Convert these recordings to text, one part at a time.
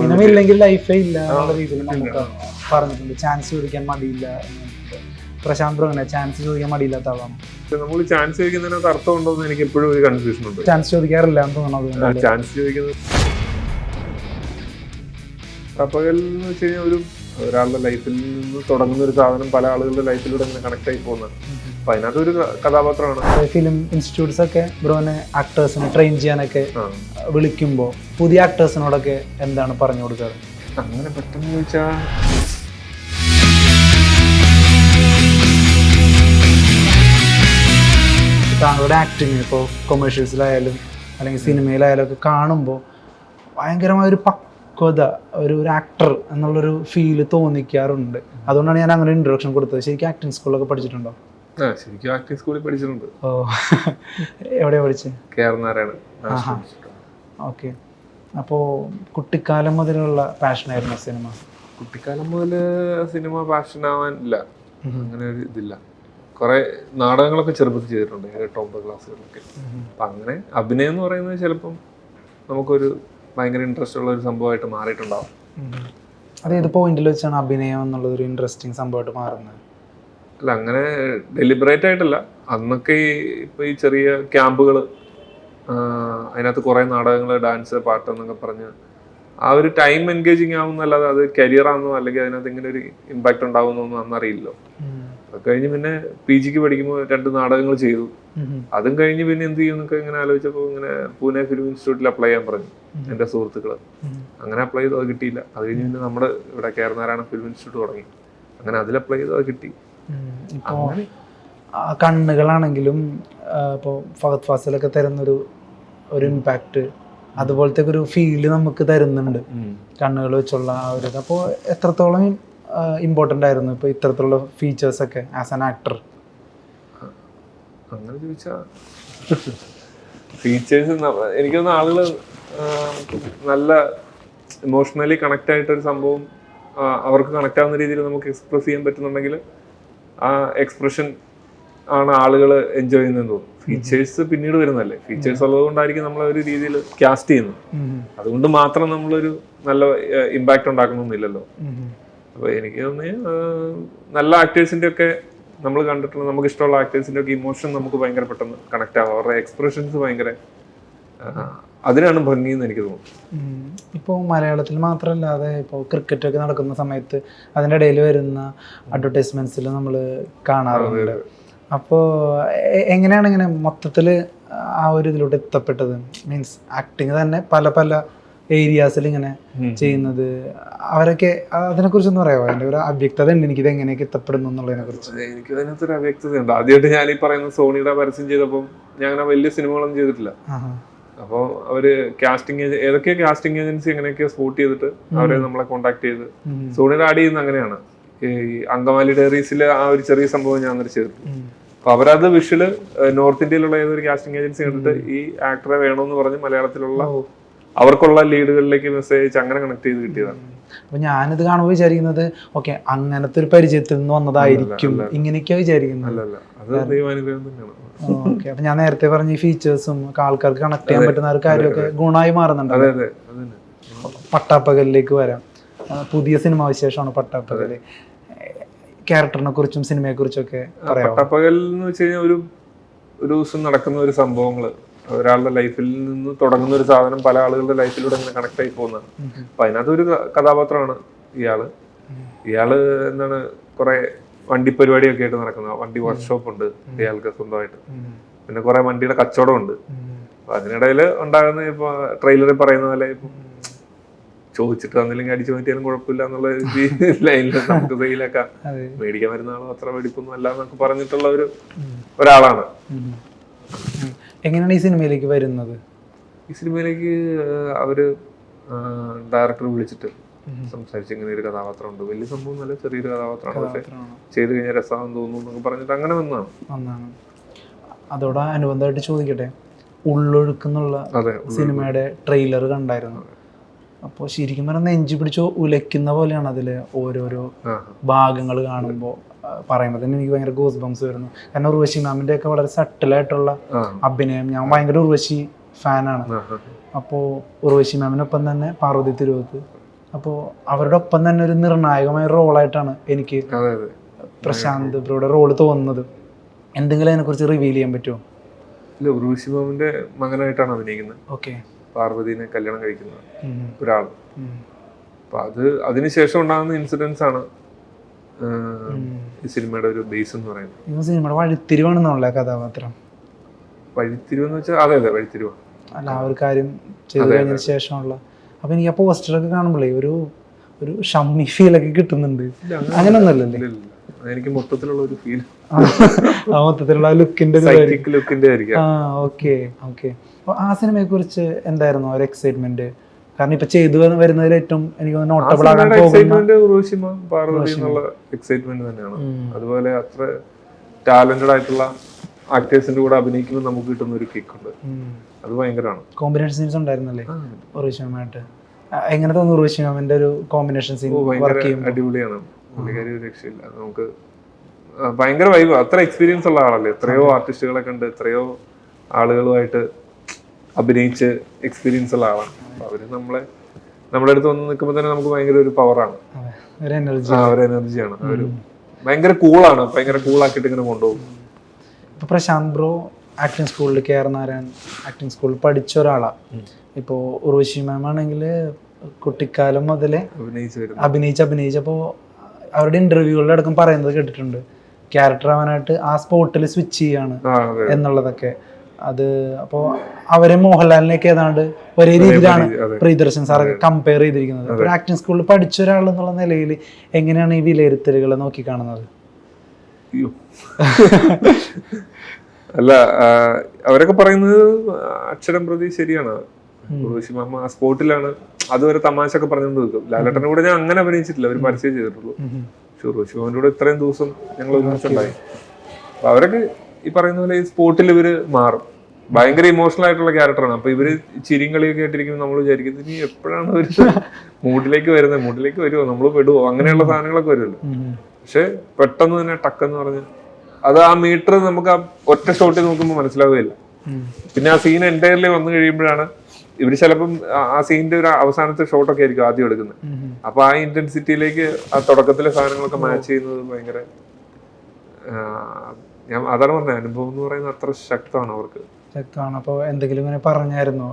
Cinema ഇല്ലെങ്കിൽ ലൈഫേ ഇല്ല എന്നുള്ള രീതിയിൽ നമുക്ക് പറഞ്ഞിട്ടുണ്ട്. ചാൻസ് ചോദിക്കാൻ മടിയില്ല പ്രശാന്ത് അങ്ങനെ ചാൻസ് ചോദിക്കാൻ മടിയില്ലാത്ത ആളാണ്. നമ്മൾ ചാൻസ് ചോദിക്കുന്നതിനകത്ത് അർത്ഥം ഉണ്ടോ എന്ന് എനിക്ക് എപ്പോഴും ഒരു കൺഫ്യൂഷൻ ഉണ്ട്. ചാൻസ് ചോദിക്കാറില്ല എന്ന് തോന്നുന്നു? ചാൻസ് ചോദിക്കുന്നത്. പകൽ എന്ന് വെച്ച് കഴിഞ്ഞാൽ ഒരു ഒരാളുടെ ലൈഫിൽ നിന്ന് തുടങ്ങുന്ന ഒരു സാധനം പല ആളുകളുടെ ലൈഫിലൂടെ ഇങ്ങനെ കണക്ട് ആയി പോകുന്നത് അപ്പൊ അതിനകത്ത് ഒരു കഥാപാത്രമാണ് ഫിലിം ഇൻസ്റ്റിറ്റ്യൂട്ട്സ് ഒക്കെ ബ്രോനെ ആക്ടേഴ്സിനെ ട്രെയിൻ ചെയ്യാനൊക്കെ. വിളിക്കുമ്പോൾ പുതിയ ആക്ടേഴ്സിനോടൊക്കെ എന്താണ് പറഞ്ഞു കൊടുക്കാറ്? അങ്ങനെ പെട്ടെന്ന് ചോദിച്ചാ താങ്കളുടെ ആക്ടിങ് ഇപ്പോൾ കൊമേഴ്ഷ്യൽസിലായാലും അല്ലെങ്കിൽ സിനിമയിലായാലും ഒക്കെ കാണുമ്പോൾ ഭയങ്കരമായ ഒരു പക്വത ഒരു ഒരു ആക്ടർ എന്നുള്ളൊരു ഫീൽ തോന്നിക്കാറുണ്ട്. അതുകൊണ്ടാണ് ഞാൻ അങ്ങനെ ഇൻട്രൊഡക്ഷൻ കൊടുത്തത്. ശരിക്കും ആക്ടിങ് സ്കൂളിലൊക്കെ പഠിച്ചിട്ടുണ്ടോ? ശരിക്കും ആക്ടിംഗ് സ്കൂളിൽ പഠിച്ചിട്ടുണ്ട്. ഓ എവിടെയാ പഠിച്ചത് കേരനാരായണ. ഓക്കെ. അപ്പോൾ കുട്ടിക്കാലം മുതലുള്ള പാഷനായിരുന്നു സിനിമ. കുട്ടിക്കാലം മുതൽ സിനിമ പാഷൻ ആവാനില്ല അങ്ങനെ ഒരു ഇതില്ല. കുറെ നാടകങ്ങളൊക്കെ ചെറുപ്പത്തിൽ ചെയ്തിട്ടുണ്ട്. എട്ട് ഒമ്പത് ക്ലാസ്സുകളിലൊക്കെ. അപ്പം അങ്ങനെ അഭിനയം എന്ന് പറയുന്നത് ചിലപ്പം നമുക്കൊരു ഭയങ്കര ഇൻട്രസ്റ്റ് ഉള്ള ഒരു സംഭവമായിട്ട് മാറിയിട്ടുണ്ടാവും. അത് ഏത് പോയിന്റിൽ വെച്ചാണ് അഭിനയം എന്നുള്ളത് ഒരു ഇൻട്രസ്റ്റിംഗ് സംഭവമായിട്ട് മാറുന്നത്? അല്ല അങ്ങനെ ഡെലിബറേറ്റ് ആയിട്ടല്ല. അന്നൊക്കെ ഈ ഇപ്പൊ ഈ ചെറിയ ക്യാമ്പുകൾ അതിനകത്ത് കുറെ നാടകങ്ങൾ ഡാൻസ് പാട്ട് എന്നൊക്കെ പറഞ്ഞ് ആ ഒരു ടൈം എൻഗേജിങ് ആവുന്നല്ലാതെ അത് കരിയർ ആണെന്നോ അല്ലെങ്കിൽ അതിനകത്ത് ഇങ്ങനെ ഒരു ഇമ്പാക്ട് ഉണ്ടാവുന്നൊന്നും അന്നറിയില്ലോ അത് കഴിഞ്ഞ് പിന്നെ പി ജിക്ക് പഠിക്കുമ്പോൾ രണ്ട് നാടകങ്ങൾ ചെയ്തു. അതും കഴിഞ്ഞ് പിന്നെ എന്ത് ചെയ്യും എന്നൊക്കെ ഇങ്ങനെ ആലോചിച്ചപ്പോൾ ഇങ്ങനെ പൂനെ ഫിലിം ഇൻസ്റ്റിറ്റ്യൂട്ടിൽ അപ്ലൈ ചെയ്യാൻ പറഞ്ഞു എന്റെ സുഹൃത്തുക്കൾ അങ്ങനെ അപ്ലൈ ചെയ്തു അത് കിട്ടിയില്ല. അത് കഴിഞ്ഞ് പിന്നെ നമ്മുടെ ഇവിടെ കേരനാരായണ ഫിലിം ഇൻസ്റ്റിറ്റ്യൂട്ട് തുടങ്ങി. അങ്ങനെ അതിൽ അപ്ലൈ ചെയ്തു അത് കിട്ടി. ഇപ്പോൾ കണ്ണുകളാണെങ്കിലും ഇപ്പോൾ ഫഹദ് ഫാസിലൊക്കെ തരുന്നൊരു ഒരു ഇമ്പാക്റ്റ് അതുപോലത്തെ ഒരു ഫീൽ നമുക്ക് തരുന്നുണ്ട്. കണ്ണുകൾ വെച്ചുള്ള ആ ഒരു അപ്പോ എത്രത്തോളം ഇമ്പോർട്ടന്റ് ആയിരുന്നു ഇപ്പോൾ ഇത്തരത്തിലുള്ള ഫീച്ചേഴ്സ് ഒക്കെ ആസ് ആൻ ആക്ടർ അങ്ങനെ ചോദിച്ചാ ഫീച്ചേഴ്സ് എനിക്ക് തോന്നുന്നു ആളുകൾ നല്ല ഇമോഷണലി കണക്ട് ആയിട്ടൊരു സംഭവം അവർക്ക് കണക്ട് ആവുന്ന രീതിയിൽ നമുക്ക് എക്സ്പ്രസ് ചെയ്യാൻ പറ്റുന്നുണ്ടെങ്കിൽ ആ എക്സ്പ്രഷൻ ആണ് ആളുകൾ എൻജോയ് ചെയ്യുന്നതെന്ന് തോന്നുന്നു. ഫീച്ചേഴ്സ് പിന്നീട് വരുന്നതല്ലേ? ഫീച്ചേഴ്സ് ഉള്ളതുകൊണ്ടായിരിക്കും നമ്മൾ ഒരു രീതിയിൽ കാസ്റ്റ് ചെയ്യുന്നത്. അതുകൊണ്ട് മാത്രം നമ്മളൊരു നല്ല ഇമ്പാക്റ്റ് ഉണ്ടാക്കണമെന്നില്ലല്ലോ അപ്പൊ എനിക്ക് തോന്നി നല്ല ആക്ടേഴ്സിന്റെ ഒക്കെ നമ്മൾ കണ്ടിട്ടുള്ള നമുക്ക് ഇഷ്ടമുള്ള ആക്ടേഴ്സിന്റെ ഒക്കെ ഇമോഷൻ നമുക്ക് ഭയങ്കര പെട്ടെന്ന് കണക്ട് ആവും. അവരുടെ എക്സ്പ്രഷൻസ് ഭയങ്കര അതിനാണ് ഭംഗി എന്ന് എനിക്ക് തോന്നുന്നു ഇപ്പോൾ മലയാളത്തിൽ മാത്രമല്ലാതെ ഇപ്പോൾ ക്രിക്കറ്റൊക്കെ നടക്കുന്ന സമയത്ത് അതിന്റെ ഇടയിൽ വരുന്ന അഡ്വർടൈസ്മെന്റ്സിൽ നമ്മൾ കാണാറുണ്ട്. അപ്പോൾ എങ്ങനെയാണ് ഇങ്ങനെ മൊത്തത്തിൽ ആ ഒരു ഇതിലോട്ട് എത്തപ്പെട്ടത്? മീൻസ് ആക്ടിങ് തന്നെ പല പല ഏരിയാസിൽ ഇങ്ങനെ ചെയ്യുന്നത്. അവരൊക്കെ അതിനെക്കുറിച്ച് ഒന്ന് പറയാമോ അതിന്റെ ഒരു അവ്യക്തത ഉണ്ട് എനിക്കിത് എങ്ങനെയൊക്കെ എത്തപ്പെടുന്നു എന്നുള്ളതിനെ കുറിച്ച്. എനിക്ക് അതിനകത്തൊരു അവ്യക്തത ഉണ്ട് ആദ്യമായിട്ട് ഞാൻ ഈ പറയുന്ന സോണിയുടെ പരസ്യം ചെയ്തപ്പം ഞാൻ അങ്ങനെ വലിയ സിനിമകളൊന്നും ചെയ്തിട്ടില്ല. അപ്പോൾ അവർ കാസ്റ്റിംഗ് ഏതൊക്കെ കാസ്റ്റിംഗ് ഏജൻസി എങ്ങനെയൊക്കെയോ സ്പോട്ട് ചെയ്തിട്ട് അവരെ നമ്മളെ കോണ്ടാക്ട് ചെയ്ത്. സോണിയുടെ ആഡ് ചെയ്യുന്ന അങ്ങനെയാണ്. ഈ അങ്കമാലി ഡയറീസിലെ ആ ഒരു ചെറിയ സംഭവം ഞാൻ അന്നേരം ചെയ്തിട്ടു അപ്പൊ അവരത് വിഷ്വൽ നോർത്ത് ഇന്ത്യയിലുള്ള ഏതൊരു കാസ്റ്റിംഗ് ഏജൻസി കണ്ടിട്ട് ഈ ആക്ടറെ വേണമെന്ന് പറഞ്ഞ് മലയാളത്തിലുള്ള അവർക്കുള്ള ലീഡുകളിലേക്ക് മെസ്സേജ് അയച്ച് അങ്ങനെ കണക്ട് ചെയ്ത് കിട്ടിയതാണ്. അപ്പൊ ഞാനിത് കാണുമ്പോൾ വിചാരിക്കുന്നത് ഓക്കെ അങ്ങനത്തെ ഒരു പരിചയത്തിൽ നിന്ന് വന്നതായിരിക്കും. ഇങ്ങനെയൊക്കെയാ വിചാരിക്കുന്നത്. ഓക്കെ അപ്പൊ ഞാൻ നേരത്തെ പറഞ്ഞ ഈ ഫീച്ചേഴ്സും ആൾക്കാർക്ക് കണക്ട് ചെയ്യാൻ പറ്റുന്ന ഒരു കാര്യമൊക്കെ ഗുണമായി മാറുന്നുണ്ട് പട്ടാപ്പകലിലേക്ക് വരാം. പുതിയ സിനിമ വിശേഷമാണ് പട്ടാപ്പകൽ. ക്യാരക്ടറിനെ കുറിച്ചും സിനിമയെ കുറിച്ചും ഒക്കെ പട്ടാപ്പകൽ പട്ടപ്പകൽ എന്ന് വെച്ച് കഴിഞ്ഞാൽ ഒരു ഒരു ദിവസം നടക്കുന്ന ഒരു സംഭവങ്ങൾ ഒരാളുടെ ലൈഫിൽ നിന്ന് തുടങ്ങുന്ന ഒരു സാധനം പല ആളുകളുടെ ലൈഫിലൂടെ ഇങ്ങനെ കണക്ട് ആയി പോകുന്നതാണ്. അപ്പൊ അതിനകത്ത് ഒരു കഥാപാത്രമാണ് ഇയാൾ. ഇയാൾ എന്താണ് കുറെ വണ്ടി പരിപാടിയൊക്കെ ആയിട്ട് നടക്കുന്ന. വണ്ടി വർക്ക്ഷോപ്പ് ഉണ്ട് ഇയാൾക്ക് സ്വന്തമായിട്ട്. പിന്നെ കുറെ വണ്ടിയുടെ കച്ചവടം ഉണ്ട്. അപ്പൊ അതിനിടയിൽ ഉണ്ടാകുന്ന ഇപ്പൊ ട്രെയിലറിൽ പറയുന്ന പോലെ ഇപ്പൊ ചോദിച്ചിട്ട് തന്നില്ലെങ്കിൽ അടിച്ചു മാറ്റിയാലും കുഴപ്പമില്ല എന്നുള്ള ലൈനിൽ നമുക്ക് സെയിലാക്കാം മേടിക്കാൻ വരുന്ന ആളും അത്ര വെടിപ്പൊന്നും അല്ല എന്നൊക്കെ പറഞ്ഞിട്ടുള്ള ഒരു ഒരാളാണ്. എങ്ങനെയാണ് ഈ സിനിമയിലേക്ക് വരുന്നത്? ഈ സിനിമയിലേക്ക് അവർ അവർ ഡയറക്ടർ വിളിച്ചിട്ട് സംസാരിച്ച് ഇങ്ങനെ ഒരു കഥാപാത്രം ഉണ്ട് വലിയ സംഭവം നല്ല ചെറിയൊരു കഥാപാത്രമാണ്. പക്ഷെ. ചെയ്ത് കഴിഞ്ഞാൽ രസമാണെന്ന് തോന്നുന്നു എന്നൊക്കെ പറഞ്ഞിട്ട് അങ്ങനെ വന്നതാണ്. അതോടെ അനുബന്ധമായിട്ട് ചോദിക്കട്ടെ ഉള്ളൊഴുക്കുന്നുള്ള സിനിമയുടെ ട്രെയിലർ കണ്ടായിരുന്നു. അപ്പോൾ ശരിക്കും പറഞ്ഞാൽ നെഞ്ചു പിടിച്ച് ഉലയ്ക്കുന്ന പോലെയാണ് അതിലെ ഓരോരോ ഭാഗങ്ങൾ കാണുമ്പോൾ പറയുമ്പോൾ തന്നെ എനിക്ക് ഭയങ്കര ഗോസ് ബംസ് വരുന്നു. കാരണം ഉർവശി മാമിന്റെ ഒക്കെ വളരെ സട്ടിലായിട്ടുള്ള അഭിനയം. ഞാൻ ഭയങ്കര ഉർവശി ഫാനാണ്. അപ്പോൾ ഉർവശി മാമിനൊപ്പം തന്നെ പാർവതി തിരുവത്ത്. അപ്പോൾ അവരുടെ ഒപ്പം തന്നെ ഒരു നിർണായകമായ റോളായിട്ടാണ് എനിക്ക് പ്രശാന്ത് ബ്രോയുടെ റോൾ തോന്നുന്നത്. എന്തെങ്കിലും അതിനെക്കുറിച്ച് റിവീൽ ചെയ്യാൻ പറ്റുമോ? ഇല്ല ഉർവശി മാമിന്റെ മകനായിട്ടാണ് അഭിനയിക്കുന്നത്. ഓക്കെ പാർവതിനെ കല്യാണം കഴിക്കുന്ന ഒരാൾ അപ്പൊ അത് അതിനുശേഷം ഉണ്ടാകുന്ന ഇൻസിഡൻസ് ആണ് ഈ സിനിമയുടെ ഒരു ബേസ് എന്ന് പറയുന്നത്. ഈ സിനിമയുടെ വഴിത്തിരിവാണെന്നുള്ള കഥാപാത്രം. വഴിത്തിരിവെന്ന് വെച്ചാൽ അതെ അതെ വഴിത്തിരിവ് അല്ല ആ ഒരു കാര്യം ചെയ്തു കഴിഞ്ഞതിന് ശേഷമുള്ള. അപ്പൊ എനിക്ക് ആ പോസ്റ്ററൊക്കെ കാണുമ്പോഴേ ഒരു ഒരു ഷമ്മി ഫീലൊക്കെ കിട്ടുന്നുണ്ട്. അങ്ങനൊന്നല്ലല്ലേ. എനിക്ക് മൊത്തത്തിലുള്ള ഒരു ഫീൽ ആ മൊത്തത്തിലുള്ള ലുക്കിന്റെ ലുക്കിന്റെ ആയിരിക്കും. ആ ഓക്കെ ഓക്കെ ആ സിനിമയെ കുറിച്ച് എന്തായിരുന്നു? ഒരു എക്സൈറ്റ്മെന്റ് കാരണം ഇപ്പൊ ചെയ്തു വരുന്നതിൽ ഏറ്റവും എനിക്ക് നോട്ടബിൾ ആകാൻ പോകുന്ന എക്സൈറ്റ്മെന്റ് തന്നെയാണ്. അതുപോലെ അത്ര ടാലന്റഡ് ആയിട്ടുള്ള ആക്ടേഴ്സിന്റെ കൂടെ അഭിനയിക്കുമ്പോൾ നമുക്ക് കിട്ടുന്ന ഒരു കിക്ക് ഉണ്ട്. അത് ഭയങ്കരമാണ്. കോമ്പിനേഷൻ സീൻസ് ഉണ്ടായിരുന്നല്ലേ? ഉറുവിശ്വമായിട്ട് എങ്ങനെ തോന്നുന്നു ഉറുവിശ്വമാമിന്റെ ഒരു കോമ്പിനേഷൻ സീൻ അടിപൊളിയാണ്. പുള്ളിക്കാരി രക്ഷയില്ല. നമുക്ക് ഭയങ്കര വൈബ് അത്ര എക്സ്പീരിയൻസ് ഉള്ള ആളല്ലേ? എത്രയോ ആർട്ടിസ്റ്റുകളെ കണ്ട് എത്രയോ ആളുകളുമായിട്ട് അഭിനയിച്ച് എക്സ്പീരിയൻസ് ഉള്ള ആളാണ്. അവർ നമ്മളെ നമ്മുടെ അടുത്ത് വന്ന് നിൽക്കുമ്പോൾ തന്നെ നമുക്ക് ഭയങ്കര ഒരു പവറാണ് ഒരു എനർജി ആ ഒരു എനർജിയാണ് ഒരു ഭയങ്കര കൂളാണ് ഭയങ്കര കൂളാക്കിയിട്ട് ഇങ്ങനെ കൊണ്ടുപോകും. പ്രശാന്ത് ബ്രോ ആക്ടിങ് സ്കൂളിൽ കെ ആർ നാരായൺ ആക്ടിങ് സ്കൂളിൽ പഠിച്ച ഒരാളാണ് ഇപ്പോ ഉർവശി മാം ആണെങ്കിൽ കുട്ടിക്കാലം മുതലേ അഭിനയിച്ച് അഭിനയിച്ച് അഭിനയിച്ചപ്പോൾ അവരുടെ ഇന്റർവ്യൂകളിൽ അടക്കം പറയുന്നത് കേട്ടിട്ടുണ്ട്. ക്യാരക്ടർ ആവാനായിട്ട് ആ സ്പോട്ടിൽ സ്വിച്ച് ചെയ്യാണ് എന്നുള്ളതൊക്കെ. അത് അപ്പോ അവരെ മോഹൻലാലിനെയൊക്കെ ഏതാണ്ട് ഒരേ രീതിയിലാണ്. പ്രിയദർശൻ സാറൊക്കെ കമ്പയർ ചെയ്തിരിക്കുന്നത്. ഒരു ആക്ടിങ് സ്കൂളിൽ പഠിച്ച ഒരാൾ എന്നുള്ള നിലയിൽ എങ്ങനെയാണ് ഈ വിലയിരുത്തലുകൾ നോക്കി കാണുന്നത്? അല്ല അവരൊക്കെ പറയുന്നത് അക്ഷരം പ്രതി ശരിയാണ്. ഉർവശി മാമ ആ സ്പോട്ടിലാണ് അതുവരെ തമാശ ഒക്കെ പറഞ്ഞുകൊണ്ട് നിൽക്കും. ലാലേട്ടന്റെ കൂടെ ഞാൻ അങ്ങനെ അഭിനയിച്ചിട്ടില്ല അവർ പരസ്യം ചെയ്തിട്ടുള്ളൂ. പക്ഷെ കൂടെ ഇത്രയും ദിവസം ഞങ്ങൾ ഒരുമിച്ചുണ്ടായി അവരൊക്കെ ഈ പറയുന്ന പോലെ ഈ സ്പോട്ടിൽ ഇവർ മാറും. ഭയങ്കര ഇമോഷണൽ ആയിട്ടുള്ള ക്യാരക്ടറാണ് അപ്പൊ ഇവർ ചിരിയും കളിയൊക്കെ ആയിട്ടിരിക്കുമ്പോൾ നമ്മൾ വിചാരിക്കുന്നത് ഇനി എപ്പോഴാണ് അവർ മൂഡിലേക്ക് വരുന്നത്? മൂഡിലേക്ക് വരുമോ നമ്മൾ പെടുവോ? അങ്ങനെയുള്ള സാധനങ്ങളൊക്കെ വരുമല്ലോ. പക്ഷെ പെട്ടെന്ന് തന്നെ ടക്കെന്ന് പറഞ്ഞ് അത് ആ മീറ്റർ നമുക്ക് ആ ഒറ്റ ഷോട്ടിൽ നോക്കുമ്പോൾ മനസ്സിലാവുകയില്ല. പിന്നെ ആ സീൻ എന്റയർലി വന്നു കഴിയുമ്പോഴാണ് ഇവർ ചിലപ്പം ആ- സീനിന്റെ ഒരു അവസാനത്തെ ഷോട്ടൊക്കെ ആയിരിക്കും ആദ്യം എടുക്കുന്നത്. അപ്പൊ ആ ഇന്റൻസിറ്റിയിലേക്ക് ആ തുടക്കത്തിലെ സാധനങ്ങളൊക്കെ മാച്ച് ചെയ്യുന്നത് ഭയങ്കര ഞാൻ അതാണ് പറഞ്ഞത് അനുഭവം എന്ന് പറയുന്നത് അത്ര ശക്തമാണ് അവർക്ക്. ശക്തമാണ്. അപ്പോൾ എന്തെങ്കിലും ഇങ്ങനെ പറഞ്ഞായിരുന്നു?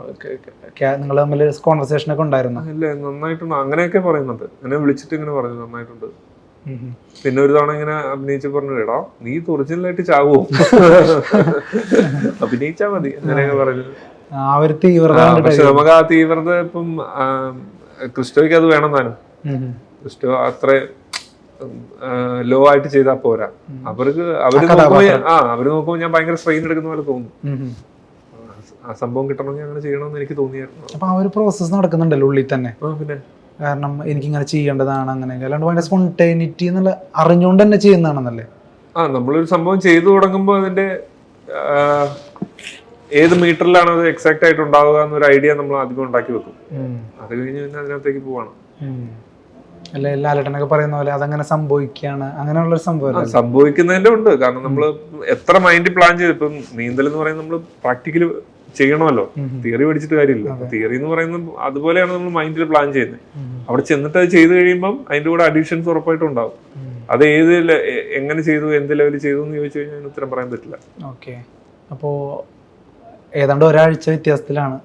നിങ്ങൾ തമ്മിൽ കോൺവെർസേഷൻ ഒക്കെ ഉണ്ടായിരുന്നു? ഇല്ല നന്നായിട്ടുണ്ട്. അങ്ങനെയൊക്കെ പറയുന്നുണ്ട്. എന്നെ വിളിച്ചിട്ട് ഇങ്ങനെ പറഞ്ഞു നന്നായിട്ടുണ്ട്. പിന്നെ ഒരു തവണ ഇങ്ങനെ അഭിനയിച്ച് പറഞ്ഞു എടാ നീ ഒറിജിനലായിട്ട് ചാവോ അഭിനയിച്ചാ മതി അങ്ങനെയൊക്കെ പറഞ്ഞു ആ ഒരു തീവ്രത പക്ഷെ നമുക്ക് ആ തീവ്രത ഇപ്പം ക്രിസ്റ്റോയ്ക്ക് അത് വേണം താനും. ക്രിസ്റ്റോ അത്ര ലോ ആയിട്ട് ചെയ്താൽ പോരാ. അവർക്ക് അവർ നോക്കുമ്പോൾ ആ അവർ നോക്കുമ്പോൾ ഞാൻ ഭയങ്കര സ്ട്രെയിൻ എടുക്കുന്ന പോലെ തോന്നും. ഉം. ആ സംഭവം കിട്ടണമെങ്കിൽ അങ്ങനെ ചെയ്യണമെന്ന് എനിക്ക് തോന്നിയായിരുന്നു. അപ്പൊ ആ ഒരു പ്രോസസ്സ് നടക്കുന്നുണ്ടല്ലോ ഉള്ളിൽ തന്നെ. ആ പിന്നെ? കാരണം എനിക്ക് ഇങ്ങനെ ചെയ്യേണ്ടതാണ് അങ്ങനെ. അല്ലാണ്ട് ഭയങ്കര സ്പോണ്ടേനിറ്റി എന്നുള്ള അറിഞ്ഞുകൊണ്ട് തന്നെ ചെയ്യുന്നതാണെന്നല്ലേ? ആ നമ്മളൊരു സംഭവം ചെയ്തു തുടങ്ങുമ്പോൾ അതിന്റെ ഏത് മീറ്ററിലാണ് അത് എക്സാക്ട് ആയിട്ട് ഉണ്ടാവുക എന്നൊരു ഐഡിയ നമ്മൾ ആദ്യം ഉണ്ടാക്കി വെക്കും. അത് കഴിഞ്ഞ് പിന്നെ അതിനകത്തേക്ക് പോവാണ്. അല്ലെ ലാലേട്ടനൊക്കെ പറയുന്ന പോലെ അതങ്ങനെ സംഭവിക്കുകയാണ് അങ്ങനെയുള്ള ഒരു സംഭവം സംഭവിക്കുന്നതിന്റെ ഉണ്ട്. കാരണം നമ്മൾ എത്ര മൈൻഡ് പ്ലാൻ ചെയ്ത് ഇപ്പം നീന്തൽ എന്ന് പറയുന്നത് നമ്മൾ പ്രാക്ടിക്കലി ചെയ്യണമല്ലോ. തിയറി പഠിച്ചിട്ട് കാര്യമില്ല. തിയറി എന്ന് പറയുന്നത് അതുപോലെയാണ് നമ്മൾ മൈൻഡിൽ പ്ലാൻ ചെയ്യുന്നത്. അവിടെ ചെന്നിട്ട് അത് ചെയ്ത് കഴിയുമ്പം അതിന്റെ കൂടെ അഡീഷൻസ് ഉറപ്പായിട്ടും ഉണ്ടാവും. അത് ഏത് എങ്ങനെ ചെയ്തു എന്ത് ലെവൽ ചെയ്തു എന്ന് ചോദിച്ചു കഴിഞ്ഞാൽ ഉത്തരം പറയാൻ പറ്റില്ല. ഓക്കെ. അപ്പോ ഏതാണ്ട് ഒരാഴ്ച വ്യത്യാസത്തിലാണ്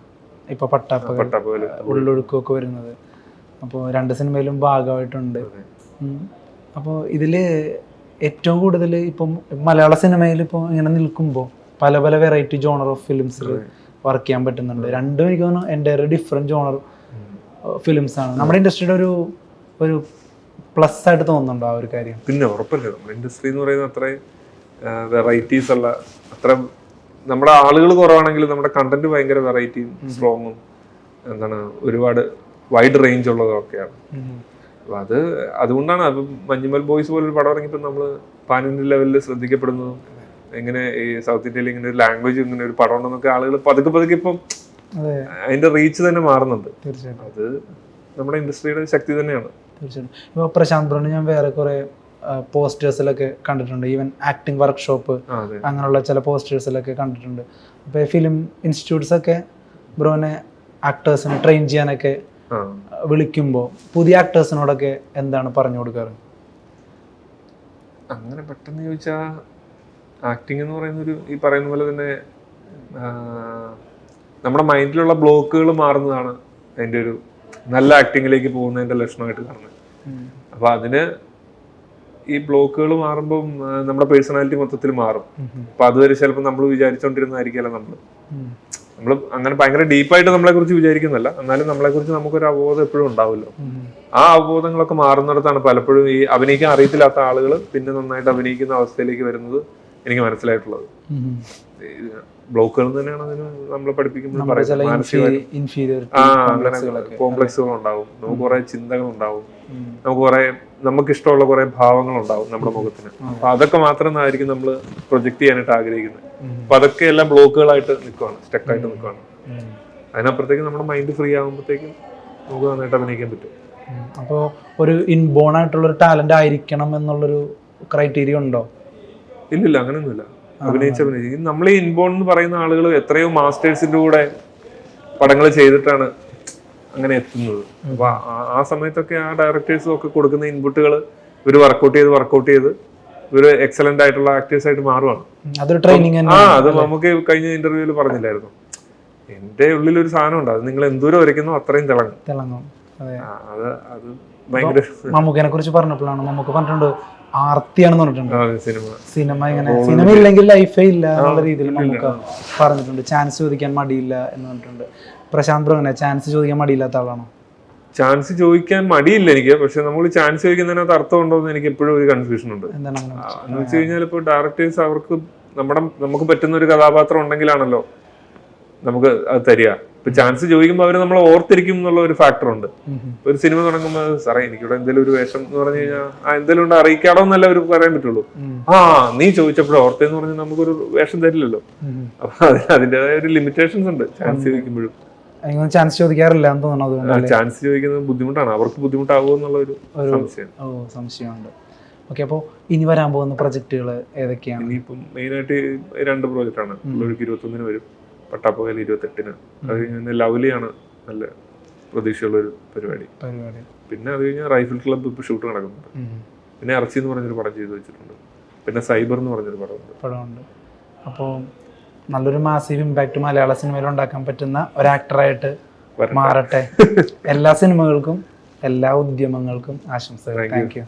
ഇപ്പൊ പട്ടാപ്പ് പട്ടാപ്പ് ഉള്ളൊഴുക്കൊക്കെ വരുന്നത്. അപ്പോൾ രണ്ട് സിനിമയിലും ഭാഗമായിട്ടുണ്ട്. അപ്പോൾ ഇതിൽ ഏറ്റവും കൂടുതൽ ഇപ്പം മലയാള സിനിമയിൽ ഇപ്പോൾ ഇങ്ങനെ നിൽക്കുമ്പോൾ പല പല വെറൈറ്റി ജോണർ ഓഫ് ഫിലിംസിൽ വർക്ക് ചെയ്യാൻ പറ്റുന്നുണ്ട്. രണ്ടും എനിക്ക് തോന്നുന്നു എന്റെ ഡിഫറെന്റ് ജോണർ ഫിലിംസ് ആണ്. നമ്മുടെ ഇൻഡസ്ട്രിയുടെ ഒരു ഒരു പ്ലസ് ആയിട്ട് തോന്നുന്നുണ്ട് ആ ഒരു കാര്യം? പിന്നെ ഉറപ്പല്ലേ? നമ്മുടെ ഇൻഡസ്ട്രി എന്ന് പറയുന്നത് അത്രയും വെറൈറ്റീസ് ഉള്ള അത്ര നമ്മുടെ ആളുകൾ കുറവാണെങ്കിലും നമ്മുടെ കണ്ടന്റ് ഭയങ്കര വെറൈറ്റിയും സ്ട്രോങ്ങും എന്താണ് ഒരുപാട് വൈഡ് റേഞ്ച് ഉള്ളതൊക്കെയാണ്. അപ്പൊ അത് അതുകൊണ്ടാണ് അപ്പം മഞ്ഞുമൽ ബോയ്സ് പോലൊരു പടം ഇറങ്ങിയപ്പോൾ നമ്മൾ പാൻ ഇന്ത്യൻ ലെവലിൽ ശ്രദ്ധിക്കപ്പെടുന്നതും എങ്ങനെ ഈ സൗത്ത് ഇന്ത്യയിൽ ഇങ്ങനെ ഒരു ലാംഗ്വേജ് ഇങ്ങനെ ഒരു പടം ഉണ്ടെന്നൊക്കെ ആളുകൾ പതുക്കെ പതുക്കെ ഇപ്പം അതെ. അതിന്റെ റീച്ച് തന്നെ മാറുന്നുണ്ട്. അത് നമ്മുടെ ഇൻഡസ്ട്രിയുടെ ശക്തി തന്നെയാണ്. തീർച്ചയായിട്ടും. ഇപ്പോൾ പ്രശാന്ത് ബ്രോണ് ഞാൻ വേറെ കുറേ പോസ്റ്റേഴ്സിലൊക്കെ കണ്ടിട്ടുണ്ട്. ഈവൻ ആക്ടിങ് വർക്ക്ഷോപ്പ് അങ്ങനെയുള്ള ചില പോസ്റ്റേഴ്സിലൊക്കെ കണ്ടിട്ടുണ്ട്. അപ്പോൾ ഫിലിം ഇൻസ്റ്റിറ്റ്യൂട്ട്സ് ഒക്കെ ബ്രോനെ ആക്ടേഴ്സിനെ ട്രെയിൻ ചെയ്യാനൊക്കെ വിളിക്കുമ്പോൾ പുതിയ ആക്ടേഴ്സിനോടൊക്കെ എന്താണ് പറഞ്ഞു കൊടുക്കാറ്? അങ്ങനെ പെട്ടെന്ന് ചോദിച്ചാ ആക്ടിങ് എന്ന് പറയുന്ന ഒരു ഈ പറയുന്ന പോലെ തന്നെ നമ്മുടെ മൈൻഡിലുള്ള ബ്ലോക്കുകൾ മാറുന്നതാണ് അതിന്റെ ഒരു നല്ല ആക്ടിങ്ങിലേക്ക് പോകുന്നതിന്റെ ലക്ഷണമായിട്ട് കാണുന്നത്. അപ്പൊ അതിന് ഈ ബ്ലോക്കുകൾ മാറുമ്പോൾ നമ്മുടെ പേഴ്സണാലിറ്റി മൊത്തത്തിൽ മാറും. അപ്പൊ അതുവരെ ചിലപ്പോൾ നമ്മൾ വിചാരിച്ചോണ്ടിരുന്നതായിരിക്കല്ലോ നമ്മൾ നമ്മൾ അങ്ങനെ ഭയങ്കര ഡീപ്പായിട്ട് നമ്മളെ കുറിച്ച് വിചാരിക്കുന്നില്ല എന്നാലും നമ്മളെ കുറിച്ച് നമുക്കൊരു അവബോധം എപ്പോഴും ഉണ്ടാവുമല്ലോ. ആ അവബോധങ്ങളൊക്കെ മാറുന്നിടത്താണ് പലപ്പോഴും ഈ അഭിനയിക്കാൻ അറിയത്തില്ലാത്ത ആളുകൾ പിന്നെ നന്നായിട്ട് അഭിനയിക്കുന്ന അവസ്ഥയിലേക്ക് വരുന്നത് എനിക്ക് മനസ്സിലായിട്ടുള്ളത്. ബ്ലോക്കുകൾ തന്നെയാണ് അതിന് നമ്മൾ പഠിപ്പിക്കുമ്പോൾ ആ അങ്ങനെ കോംപ്ലക്സുകൾ ഉണ്ടാവും നമുക്ക് കുറെ ചിന്തകൾ ഉണ്ടാവും നമുക്ക് കുറെ നമുക്ക് ഇഷ്ടമുള്ള കുറെ ഭാവങ്ങൾ ഉണ്ടാവും നമ്മുടെ മുഖത്തിന്. അപ്പൊ അതൊക്കെ മാത്രമായിരിക്കും നമ്മൾ പ്രൊജക്ട് ചെയ്യാനായിട്ട് ആഗ്രഹിക്കുന്നത്. അപ്പൊ അതൊക്കെ എല്ലാം ബ്ലോക്കുകളായിട്ട് നിൽക്കുവാണ് സ്റ്റക്കായിട്ട് നിൽക്കുവാണ്. അതിനപ്പുറത്തേക്ക് നമ്മുടെ മൈൻഡ് ഫ്രീ ആകുമ്പോഴത്തേക്കും നമുക്ക് നന്നായിട്ട് അഭിനയിക്കാൻ പറ്റും. അപ്പോൾ ഒരു ഇൻബോൺ ആയിട്ടുള്ള ഒരു ടാലന്റ് ആയിരിക്കണം എന്നുള്ളൊരു ക്രൈറ്റീരിയ ഉണ്ടോ? ഇല്ലില്ല അങ്ങനെയൊന്നുമില്ല അഭിനയിച്ച അഭിനയിച്ചു. നമ്മൾ ഈ ഇൻബോൺ എന്ന് പറയുന്ന ആളുകൾ എത്രയോ മാസ്റ്റേഴ്സിന്റെ കൂടെ പടങ്ങൾ ചെയ്തിട്ടാണ് അങ്ങനെ എത്തുന്നത്. അപ്പൊ ആ- ആ സമയത്തൊക്കെ ആ ഡയറക്ടേഴ്സും ഒക്കെ കൊടുക്കുന്ന ഇൻപുട്ടുകൾ ഇവർ വർക്കൗട്ട് ചെയ്ത് വർക്കൗട്ട് ചെയ്ത് ഇവർ എക്സലന്റ് ആയിട്ടുള്ള ആക്ടേഴ്സ് ആയിട്ട് മാറുവാണ്. അതൊരു ട്രെയിനിങ് ആ അത് നമുക്ക് കഴിഞ്ഞ ഇന്റർവ്യൂവിൽ പറഞ്ഞില്ലായിരുന്നു. എന്റെ ഉള്ളിൽ ഒരു സാധനം ഉണ്ട് അത് നിങ്ങൾ എന്തോരം വരയ്ക്കുന്നു അത്രയും തിളങ്ങും. തിളങ്ങും അതെ. അത് ഭയങ്കര മമ്മൂക്കിനെ കുറിച്ച് പറഞ്ഞപ്പോഴാണ് മമ്മൂക്ക് പറഞ്ഞിട്ടുണ്ട് ആർത്തിയാണെന്ന് പറഞ്ഞിട്ടുണ്ട്. സിനിമ. സിനിമ ഇങ്ങനെ സിനിമ ഇല്ലെങ്കിൽ ലൈഫേ ഇല്ല എന്നുള്ള രീതിയിൽ നമുക്ക് പറഞ്ഞിട്ടുണ്ട്. ചാൻസ് ചോദിക്കാൻ മടിയില്ല എന്ന് പറഞ്ഞിട്ടുണ്ട്. പ്രശാന്ത് പറഞ്ഞ അങ്ങനെ ചാൻസ് ചോദിക്കാൻ മടിയില്ലാത്ത ആളാണോ? ചാൻസ് ചോദിക്കാൻ മടിയില്ല എനിക്ക്. പക്ഷെ നമ്മൾ ചാൻസ് ചോദിക്കുന്നതിനകത്ത് അർത്ഥം ഉണ്ടോ എന്ന് എനിക്ക് എപ്പോഴും ഒരു കൺഫ്യൂഷൻ ഉണ്ട്. എന്ന് വെച്ച് കഴിഞ്ഞാൽ ഇപ്പോൾ ഡയറക്ടേഴ്സ് അവർക്ക് നമ്മുടെ നമുക്ക് പറ്റുന്ന ഒരു കഥാപാത്രം ഉണ്ടെങ്കിലാണല്ലോ നമുക്ക് അത് തരിക. ഇപ്പൊ ചാൻസ് ചോദിക്കുമ്പോൾ അവർ നമ്മളെ ഓർത്തിരിക്കും എന്നുള്ള ഒരു ഫാക്ടർ ഉണ്ട്. ഒരു സിനിമ തുടങ്ങുമ്പോൾ സാറേ എനിക്കിവിടെ എന്തെങ്കിലും ഒരു വേഷം എന്ന് പറഞ്ഞു കഴിഞ്ഞാൽ ആ എന്തെങ്കിലും ഉണ്ട്? അറിയിക്കാടോ എന്നല്ല അവർ പറയാൻ പറ്റുള്ളൂ. ആ നീ ചോദിച്ചപ്പോഴും ഓർത്തേന്ന് പറഞ്ഞാൽ നമുക്കൊരു വേഷം തരില്ലല്ലോ. അപ്പൊ അതിന് അതിന്റെതായ ഒരു ലിമിറ്റേഷൻസ് ഉണ്ട്. ചാൻസ് ചോദിക്കുമ്പോഴും. ചാൻസ് ചോദിക്കാറില്ല എന്ന് തോന്നുന്നു ചാൻസ് ചോദിക്കുന്നത് ബുദ്ധിമുട്ടാണ്. അവർക്ക് ബുദ്ധിമുട്ടാകുമോ എന്നുള്ള ഒരു സംശയം. ഓ സംശയമുണ്ട്. ഓക്കെ അപ്പോൾ ഇനി വരാൻ പോകുന്ന പ്രൊജക്റ്റുകൾ ഏതൊക്കെയാണ്? ഇനിയിപ്പം മെയിനായിട്ട് രണ്ട് പ്രോജക്റ്റാണ് ഉള്ളൊഴുക്ക് ഇരുപത്തൊന്നിന് വരും. പട്ടാപ്പകൽ ഇരുപത്തെട്ടിന്. അത് കഴിഞ്ഞ് ലവ്ലിയാണ് നല്ല പ്രതീക്ഷയുള്ള ഒരു പരിപാടി. പരിപാടി. പിന്നെ അത് കഴിഞ്ഞാൽ റൈഫിൾ ക്ലബ്ബ് ഇപ്പോൾ ഷൂട്ട് നടക്കുന്നുണ്ട്. പിന്നെ ഇറച്ചി എന്ന് പറഞ്ഞൊരു പടം ചെയ്തു വെച്ചിട്ടുണ്ട്. പിന്നെ സൈബർ എന്ന് പറഞ്ഞൊരു പടമുണ്ട്. പടമുണ്ട്. അപ്പോൾ നല്ലൊരു മാസീവ് ഇമ്പാക്റ്റ് മലയാള സിനിമയിൽ ഉണ്ടാക്കാൻ പറ്റുന്ന ഒരു ആക്ടറായിട്ട് മാറട്ടെ. എല്ലാ സിനിമകൾക്കും എല്ലാ ഉദ്യമങ്ങൾക്കും ആശംസകൾ. Thank you.